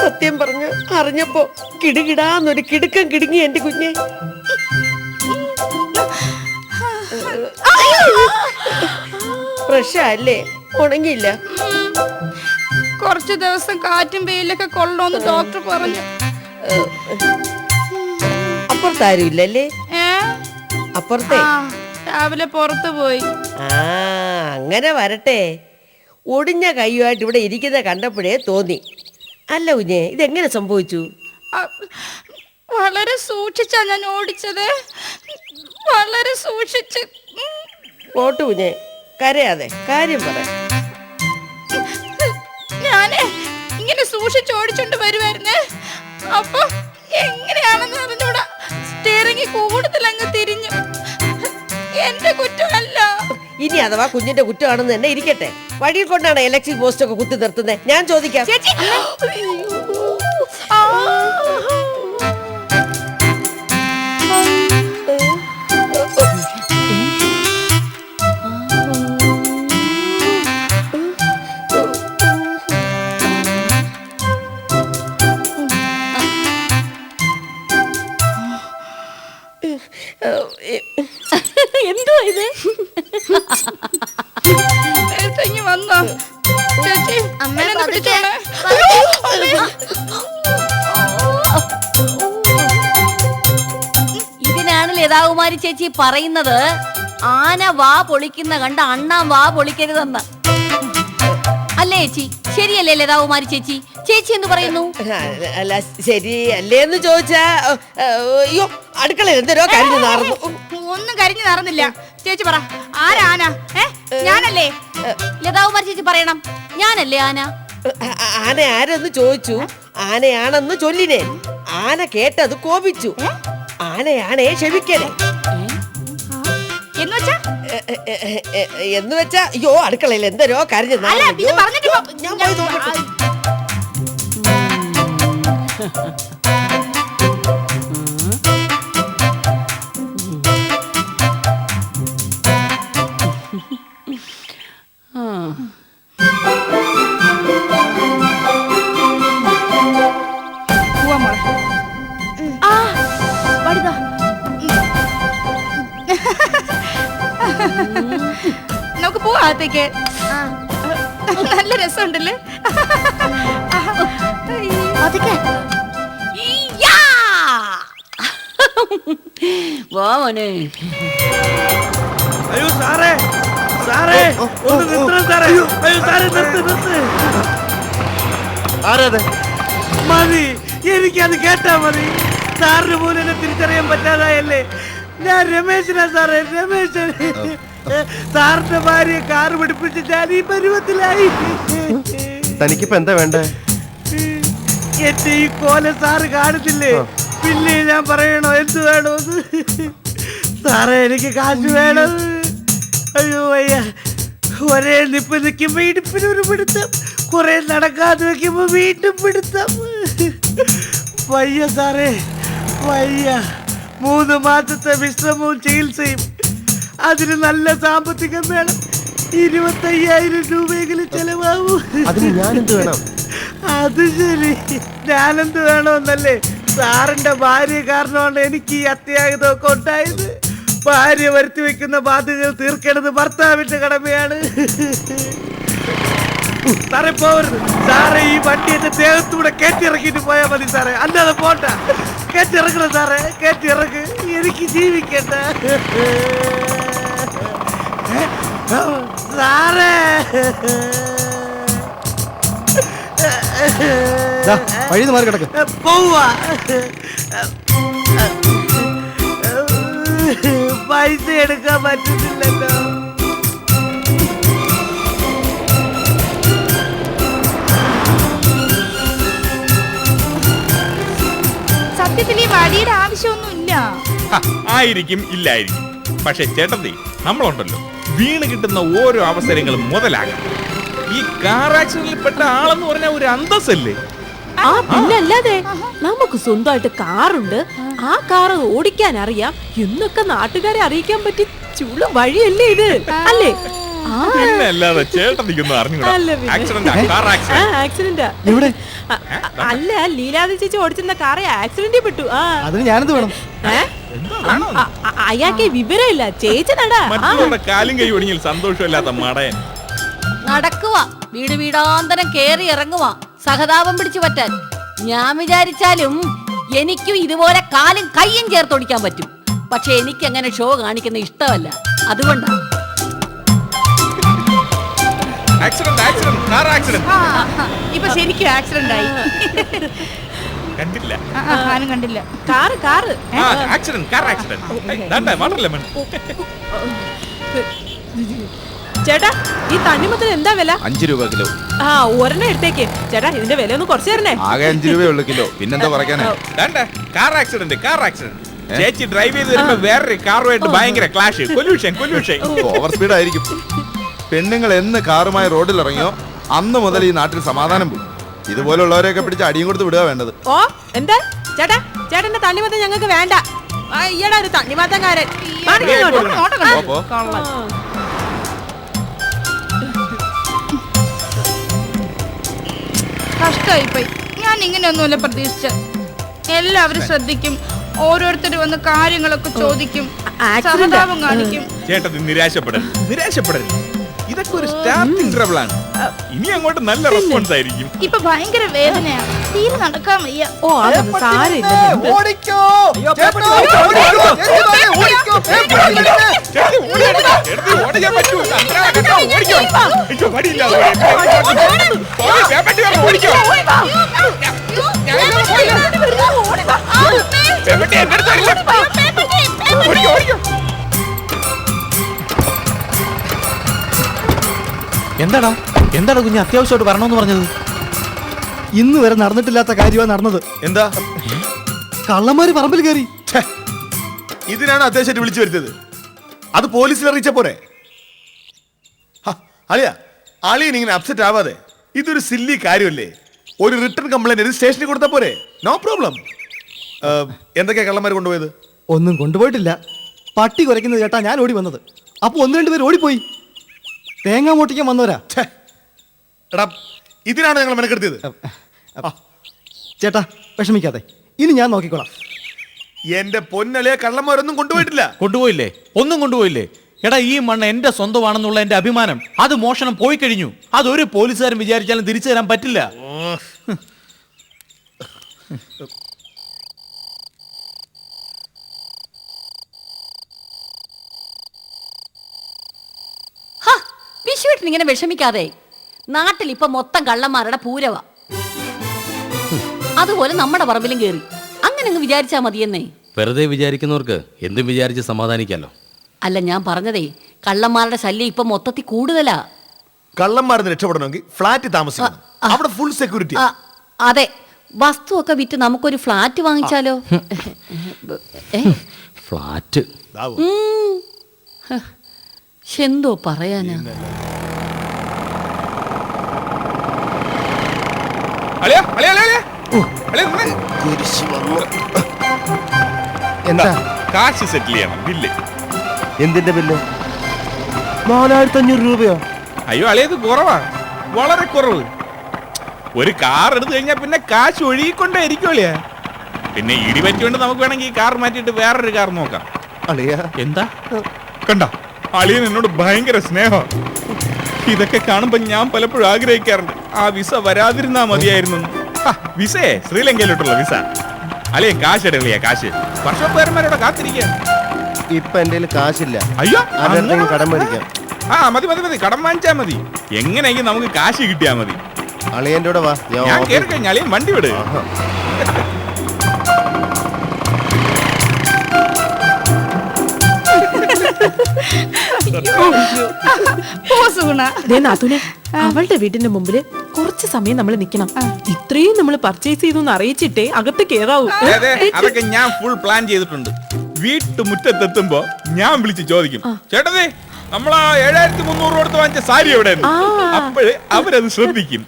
സത്യം പറഞ്ഞ് അറിഞ്ഞപ്പോ കിടുകിടാന്നൊരു കിടുക്കം കിടുങ്ങി എന്റെ കുഞ്ഞെ. പ്രശ്നല്ലേ ഉണങ്ങിയില്ല. കുറച്ചു ദിവസം കാറ്റും വെയിലൊക്കെ കൊള്ളണമെന്ന് ഡോക്ടർ പറഞ്ഞു. അപ്പുറത്താരും ഇല്ലല്ലേ? ഏ? അപ്പുറത്തെ? ആ രാവിലെ പുറത്തു പോയി. ആ അങ്ങനെ വരട്ടെ. ഒടിഞ്ഞ കൈയുമായിട്ട് ഇവിടെ ഇരിക്കുന്ന കണ്ടപ്പോഴേ തോന്നി. അല്ല കുഞ്ഞെ ഇതെങ്ങനെ സംഭവിച്ചു? വളരെ സൂക്ഷിച്ചാ ഞാൻ ഓടിച്ചത്. വളരെ സൂക്ഷിച്ച്. ഉം. പോട്ടു കുഞ്ഞെ കരയാതെ കാര്യം പറ. ഞാൻ ഇങ്ങനെ സൂക്ഷിച്ച് ഓടിച്ചോണ്ട് വരുമായിരുന്നേ അപ്പൊ എങ്ങനെയാണെന്ന് അറിഞ്ഞൂടാ. സ്റ്റിയറിംഗ് കൂടുതൽ അങ്ങ് തിരിഞ്ഞു. എന്റെ കുറ്റമല്ല. ഇനി അഥവാ കുഞ്ഞിന്റെ കുറ്റമാണെന്ന് തന്നെ ഇരിക്കട്ടെ. വഴിയിൽ കൊണ്ടാണ് ഇലക്ട്രിക് പോസ്റ്റ് ഒക്കെ കുത്തി നിർത്തുന്നത് ഞാൻ ചോദിക്കാം. ചേച്ചി ഇതിനാണ് ചേച്ചി പറയുന്നത് ആന വാ പൊളിക്കുന്ന കണ്ട അണ്ണാൻ വാ പൊളിക്കരുതെന്ന്. അല്ലേ ചേച്ചി? ശരിയല്ലേ ലതാകുമാരി ചേച്ചി? ചേച്ചി എന്ന് പറയുന്നു? അല്ല ശരി അല്ലേ എന്ന് ചോദിച്ചാ അയ്യോ അടുക്കളയിൽ എന്തോരോ കരിഞ്ഞു നടന്നു ഒന്നും കരിഞ്ഞു നടന്നില്ല ചേച്ചി പറ ആരാന ഞാനല്ലേ? ലതാകുമാരി ചേച്ചി പറയണം. ഞാനല്ലേ ആന? ആന ആരെന്ന് ചോദിച്ചു? ആനയാണെന്ന് ചൊല്ലിനെ. ആന കേട്ടത് കോപിച്ചു. ആനയാണേ ക്ഷമിക്കണേ എന്ന് വെച്ചാ? എ- എ- എ- എ- എ- എന്ന് വെച്ചാ അയ്യോ അടുക്കളയിൽ എന്തരോ കരിഞ്ഞു ഞാൻ പോയി നോക്കട്ടെ. നല്ല രസമുണ്ടല്ലേ? പതുക്കെ ഈയ്യാ! വാ മോനെ. അയ്യോ സാറേ. സാറേ ഒന്ന് നിർത്തണം സാറേ. അയ്യോ. സാറേ നിർത്ത് നിർത്ത്. ആരത്? മതി. എനിക്കത് കേട്ടാ മതി. സാറിന് പോലും എന്നെ തിരിച്ചറിയാൻ പറ്റാതായല്ലേ. ഞാൻ രമേശനാ സാറേ രമേശൻ. സാറിന്റെ ഭാര്യ കാറ് പിടിപ്പിച്ച് ഞാൻ ഈ പരുവത്തിലായി. തനിക്കിപ്പോ എന്താ വേണ്ടേ? എന്റെ ഈ കോല സാറ് കാണുന്നില്ലേ? പിന്നെ ഞാൻ പറയണോ എന്ത് വേണോന്ന് സാറേ എനിക്ക് കാശ് വേണം. അയ്യോ അയ്യ ഒരേ നിപ്പ് നിൽക്കുമ്പോ ഇടുപ്പിന് ഒരു പിടുത്തം. കുറെ നടക്കാതെ വെക്കുമ്പോ വീണ്ടും പിടുത്തം. വയ്യ സാറേ വയ്യ. മൂന്ന് മാസത്തെ വിശ്രമവും ചികിത്സയും അതിന് നല്ല സാമ്പത്തികം വേണം ഇരുപത്തയ്യായിരം രൂപയെങ്കിലും ചെലവാകൂ. അതിന് ഞാനെന്ത് വേണം? അത് ശരി. ഞാനെന്ത് വേണമെന്നല്ലേ? സാറിന്റെ ഭാര്യ കാരണമാണ് എനിക്ക് ഈ അത്യാഹിതമൊക്കെ ഉണ്ടായത്. ഭാര്യ വരുത്തി വെക്കുന്ന ബാധ്യതകൾ തീർക്കേണ്ടത് ഭർത്താവിന്റെ കടമയാണ്. സാറേ പോവരുത്. സാറേ ഈ വണ്ടി എന്റെ ദേഹത്തൂടെ കയറ്റിറക്കിട്ട് പോയാൽ മതി സാറേ. അല്ലാതെ പോണ്ട. കയറ്റിറക്കണം സാറേ. കയറ്റിറക്ക് എനിക്ക് ജീവിക്കണ്ട. വഴിന്ന് മാറി കിടക്ക്. പോവാ പൈസ എടുക്കാൻ പറ്റുന്നില്ലല്ലോ സത്യത്തിൽ ഈ വടിയുടെ ആവശ്യമൊന്നുമില്ല. ആയിരിക്കും ഇല്ലായിരിക്കും. പക്ഷെ ചേട്ടത്തി നമ്മളുണ്ടല്ലോ. വീണ് കിട്ടുന്ന ഓരോ അവസരങ്ങളും മുതലാകണം ഈ കാർ ആക്സിഡന്റിൽ പെട്ട ആളെന്ന് പറഞ്ഞ ഒരു അന്തസ്സല്ലേ? ആ പിന്നല്ലാതെ നമുക്ക് സ്വന്തമായിട്ട് കാറുണ്ട്. ആ കാർ ഓടിക്കാൻ അറിയാം. എന്നൊക്കെ നാട്ടുകാരെ അറിയിക്കാൻ പറ്റി ചുള വഴിയല്ലേ ഇത്? അല്ലേ? അറിഞ്ഞൂടാ. അല്ല ലീലാദി ആക്സിഡന്റാ ലീലാതി ചേച്ചി ഓടിച്ചിരുന്ന കാറെ ആക്സിഡന്റിൽ പെട്ടു. ആ. അതിന് ഞാനെന്ത് വേണം? ഏ? അയാൾക്ക് വിവരമില്ല. ചേച്ചി നടാ ആ. മറ്റുള്ളവരുടെ കാലും കൈ ഒടിഞ്ഞിൽ സന്തോഷമില്ലാത്ത മടയൻ. നടക്കുവാ. വീട് വീടാന്തരം കേറി ഇറങ്ങുവാ. സഹതാപം പിടിച്ചു പറ്റാൻ. ഞാൻ വിചാരിച്ചാലും എനിക്കും ഇതുപോലെ കാലും കൈയും ചേർത്തൊടിക്കാൻ പറ്റും. പക്ഷെ എനിക്ക് അങ്ങനെ ഷോ കാണിക്കുന്ന ഇഷ്ടമല്ല. അതുകൊണ്ടാണ് ആക്സിഡന്റ് ആക്സിഡന്റ് കാർ ആക്സിഡന്റ് ഇപ്പോ ഇപ്പൊ ശരിക്കും ആക്സിഡന്റ് ആയി. കണ്ടില്ല. ഞാനും കണ്ടില്ല. Car car. Accident car accident water lemon ചേട്ടാ ഈ തണ്ണിമത്തിന് എന്താ വില? അഞ്ചു രൂപ കിലോ. ആ ഒരെണ്ണം എടുത്തേക്ക്. ചേട്ടാ ഇതിന്റെ വില ഒന്ന് കുറച്ച് തരണേ. ആകെ അഞ്ചു രൂപയേ ഉള്ളൂ കിലോ. പിന്നെന്താ കുറയ്ക്കാനാ? കാർ ആക്സിഡന്റ് കാർ ആക്സിഡന്റ് ചേച്ചി ഡ്രൈവ് ചെയ്ത് വരുമ്പോ വേറൊരു കാറുമായിട്ട് ഭയങ്കര clash collision collision over speed ആയിരിക്കും. പെണ്ണുങ്ങൾ എന്ന് കാറുമായി റോഡിൽ ഇറങ്ങിയോ അന്ന് മുതൽ ഈ നാട്ടിൽ സമാധാനം പോയി. ഇതുപോലുള്ളവരെയൊക്കെ പിടിച്ച് അടിയും കൊടുത്ത് വിടുക വേണ്ടത്. ഓ എന്താ? ചേട്ടാ ചേട്ടന്റെ തണ്ണിമത്തം ഞങ്ങൾക്ക് വേണ്ട. ആ ഈയടാ ഒരു തണ്ണിമത്തംകാരൻ മാറിക്ക് ഇങ്ങോട്ട്. നോട്ടം കണ്ടോ? പോ. കള്ളൻ. കഷ്ടായിപ്പോയി ഞാൻ ഇങ്ങനെയൊന്നുമല്ല പ്രതീക്ഷിച്ച എല്ലാവരും ശ്രദ്ധിക്കും. ഓരോരുത്തർ വന്ന് കാര്യങ്ങളൊക്കെ ചോദിക്കും. സഹതാപം കാണിക്കും. ചേട്ടൻ നിരാശപ്പെടരുത്. നിരാശപ്പെടരുത്. ഇതൊക്കെ ഒരു സ്റ്റാർട്ടിംഗ് ട്രബിൾ ആണ് ഇനി അങ്ങോട്ട് നല്ല റെസ്പോൺസ് ആയിരിക്കും ഇപ്പൊ ഭയങ്കര വേദനയാ തീരെ നടക്കാൻ വയ്യ ഓ അതൊന്നും സാരമില്ല എന്ത്? ഓടിക്കോ ഓടിക്കോ. ഓടിക്കോ. ഓടിക്കാൻ പറ്റൂ. അയ്യോ. പോയി, എന്താടാ? എന്താടാ കുഞ്ഞ് അത്യാവശ്യമായിട്ട് വരണമെന്ന് പറഞ്ഞത്? ഇന്ന് വരെ നടന്നിട്ടില്ലാത്ത കാര്യമാണ് നടന്നത്. എന്താ? കള്ളന്മാര് പറമ്പിൽ കയറി. ഛെ, ഇതിനാണ് അത്യാവശ്യമായിട്ട് വിളിച്ചു വരുത്തത് അത് പോലീസിൽ അറിയിച്ച പോരെ ഹ, അളിയാ അളിയൻ ഇങ്ങനെ അപ്സെറ്റ് ആവാതെ ഇതൊരു സില്ലി കാര്യമല്ലേ? ഒരു റിട്ടേൺ കംപ്ലൈന്റ് ഇത് സ്റ്റേഷനിൽ കൊടുത്താൽ പോരെ? നോ പ്രോബ്ലം എന്തൊക്കെയാ കള്ളന്മാർ കൊണ്ടുപോയത്? ഒന്നും കൊണ്ടുപോയിട്ടില്ല. പട്ടി കുരയ്ക്കുന്നത് കേട്ടാ ഞാൻ ഓടി വന്നത്. അപ്പൊ ഒന്ന് രണ്ട് പേര് ഓടിപ്പോയി. തേങ്ങ മോട്ടിക്കാൻ വന്നവരാ. ഛെ, എടാ ഇതിനാണ് ഞങ്ങൾ മെനക്കെടുത്തിയത്? ആ, ചേട്ടാ വിഷമിക്കാതെ. ഇനി ഞാൻ നോക്കിക്കോളാം. എന്റെ പൊന്നലെ കള്ളന്മാരൊന്നും കൊണ്ടുപോയിട്ടില്ല. കൊണ്ടുപോയില്ലേ? ഒന്നും കൊണ്ടുപോയില്ലേ? എടാ ഈ മണ്ണ് എന്റെ സ്വന്തമാണെന്നുള്ള എന്റെ അഭിമാനം. അത് മോഷണം പോയി കഴിഞ്ഞു. അതൊരു പോലീസുകാരൻ വിചാരിച്ചാലും തിരിച്ചു തരാൻ പറ്റില്ല. വിഷുവേട്ടൻ ഇങ്ങനെ വിഷമിക്കാതെ നാട്ടിൽ ഇപ്പൊ മൊത്തം കള്ളന്മാരുടെ പൂരവ. അതുപോലെ നമ്മുടെ പറമ്പിലും കേറി. അങ്ങനെ അങ്ങ് വിചാരിച്ചാ മതിയെന്നേ. വെറുതെ വിചാരിക്കുന്നവർക്ക് എന്തും വിചാരിച്ച് സമാധാനിക്കാലോ? അല്ല ഞാൻ പറഞ്ഞതേ കള്ളന്മാരുടെ ശല്യം ഇപ്പൊ മൊത്തത്തിൽ കൂടുതലാ. കള്ളന്മാരെന്ന് രക്ഷപ്പെടണമെങ്കിൽ ഫ്ലാറ്റ് താമസിക്കണം. അവിടെ ഫുൾ സെക്യൂരിറ്റി അതെ വസ്തുവൊക്കെ വിറ്റ് നമുക്കൊരു ഫ്ലാറ്റ് വാങ്ങിച്ചാലോ? ഫ്ലാറ്റ് എന്തോ പറയാനാ. എന്താ? കാശ് സെറ്റിൽ ചെയ്യണം ബില്ല് എന്തിന്റെ ബില്ല് നാലായിരത്തി അഞ്ഞൂറ് രൂപയോ? അയ്യോ അളിയത് കുറവാ. വളരെ കുറവ്. ഒരു കാർ എടുത്തു കഴിഞ്ഞാൽ പിന്നെ കാശ് ഒഴുകിക്കൊണ്ടേ ഇരിക്കുമല്ലേ പിന്നെ ഇടി പറ്റിയോണ്ട് നമുക്ക് വേണമെങ്കിൽ ഈ കാർ മാറ്റിയിട്ട് വേറൊരു കാർ നോക്കാം. അളിയ. എന്താ? കണ്ട? അളിയൻ എന്നോട് ഭയങ്കര സ്നേഹം. ഇതൊക്കെ കാണുമ്പോ ഞാൻ പലപ്പോഴും ആഗ്രഹിക്കാറുണ്ട്. ആ വിസ വരാതിരുന്നാ മതിയായിരുന്നു. വിസയെ ശ്രീലങ്കയിലോട്ടുള്ള വിസ. അളിയ കാശ് എടുക്കളിയാ കാശ്? വർഷപ്പേരന്മാരോടെ കാത്തിരിക്കുക ഇപ്പൊ എന്റെ കാശില്ല. അയ്യോ കടം മേടിക്കാം. ആ മതി മതി മതി കടം വാങ്ങിച്ചാ മതി. എങ്ങനെയെങ്കിലും നമുക്ക് കാശ് കിട്ടിയാ മതി. അളിയന്റെ കൂടെ വാ ഞാൻ കേറി കഴിഞ്ഞ അളിയൻ വണ്ടി വിട്. ദേ നാത്തൂനെ അവളുടെ വീടിന്റെ മുമ്പിൽ കുറച്ച് സമയം നമ്മൾ നിക്കണം. ഇത്രയും നമ്മൾ പർച്ചേസ് ചെയ്തു അറിയിച്ചിട്ടേ അകത്ത് കേറാവൂ. അതൊക്കെ ഞാൻ ഫുൾ പ്ലാൻ ചെയ്തിട്ടുണ്ട്. വീട്ടുമുറ്റത്തെത്തുമ്പോ ഞാൻ വിളിച്ച് ചോദിക്കും. ചേട്ടതേ നമ്മളാ ഏഴായിരത്തി മുന്നൂറ് കൊടുത്ത് വാങ്ങിച്ച സാരി എവിടെ അപ്പോഴേ അവരത് ശ്രദ്ധിക്കും.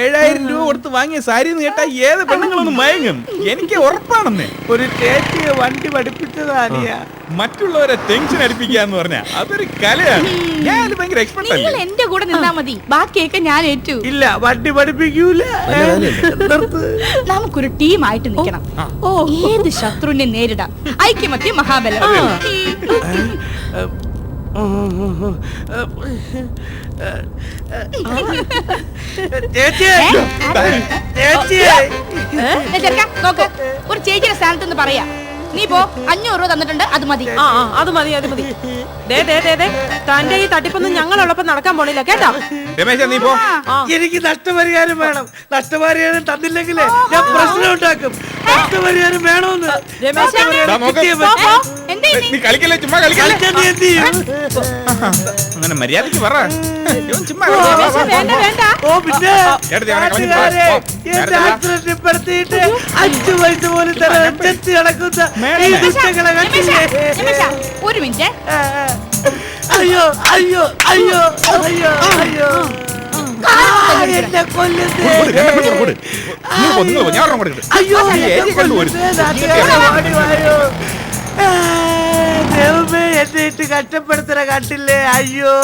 ഏഴായിരം രൂപ കൊടുത്ത് വാങ്ങിയ സാരി എന്ന് കേട്ടാ ഏത് പെണ്ണുങ്ങളൊന്നും മയങ്ങും? എനിക്ക് ഉറപ്പാണെന്നേ. ഒരു ചേച്ചിയെ വണ്ടി പഠിപ്പിച്ചതാ അനിയ മറ്റുള്ളവരെ ടെൻഷൻ അടിപ്പിക്കാന്ന് പറഞ്ഞാ അതൊരു കലയാണ്. ഞാൻ ഭയങ്കര എക്സ്പെർട്ട് നിങ്ങൾ എന്റെ കൂടെ നിന്നാ മതി. ബാക്കിയൊക്കെ ഞാൻ ഏറ്റു. ഇല്ല വണ്ടി പഠിപ്പിക്കൂല. നമുക്കൊരു ടീം ടീമായിട്ട് നിൽക്കണം. ഏത് ശത്രുവിനെ നേരിടാം. ഐക്യമത്യ മഹാബലം. ചെറുക്കാ, നോക്ക് ഒരു ചേച്ചിയുടെ സ്ഥാനത്ത് നിന്ന് പറയാ. നീ പോ അഞ്ഞൂറ് രൂപ തന്നിട്ടുണ്ട് അത് മതി. ആ ആ അത് മതി അത് മതി. ദേ ദേ ദേ ദേ തന്റെ ഈ തട്ടിപ്പൊന്നും ഞങ്ങളുള്ളപ്പോ നടക്കാൻ പോണില്ല കേട്ടോ? രമേശ നീ പോ. എനിക്ക് നഷ്ടപരിഹാരം വേണം. നഷ്ടപരിഹാരം തന്നില്ലെങ്കിലേ ഞാൻ പ്രശ്നം ഉണ്ടാക്കും. നഷ്ടപരിഹാരം വേണമെന്ന് രമേശ, ദാ നോക്ക്. കിട്ടിയേ പറ്റൂ. എന്തേ നീ? കളിക്കല്ലേ? ചുമ്മാ കളിക്കല്ലേ? അങ്ങനെ മര്യാദയ്ക്ക് പറ. ചുമ്മാ ഓ, പിന്നെ ചേട്ടത്തി, അവനെ കളഞ്ഞ് നാട്ടുകാരെ, പോ, പോ. എന്റെ ചേട്ടത്തി, വാ. ആക്സിഡന്റ് പെടുത്തിയിട്ട് അഞ്ചു വയസ്സ് പോലും തരാൻ ചെത്തി കിടക്കുന്ന ഈ മേഡം. കണ്ടില്ലേ? ഒരു മിനിറ്റ്. അയ്യോ അയ്യോ അയ്യോ അയ്യോ അയ്യോ. എന്നെ കൊല്ലുന്നേ. കൊടു, രണ്ടെണ്ണം കൂടെ. കൊടു. നിങ്ങൾ പോ, നിങ്ങൾ പോ, ഞാൻ ഒരെണ്ണം കൂടെ ഇട്ട്. അയ്യോ ഈ ദൈവമേ എന്നെ ഇട്ട് കഷ്ടപ്പെടുത്തണ കണ്ടില്ലേ? അയ്യോ.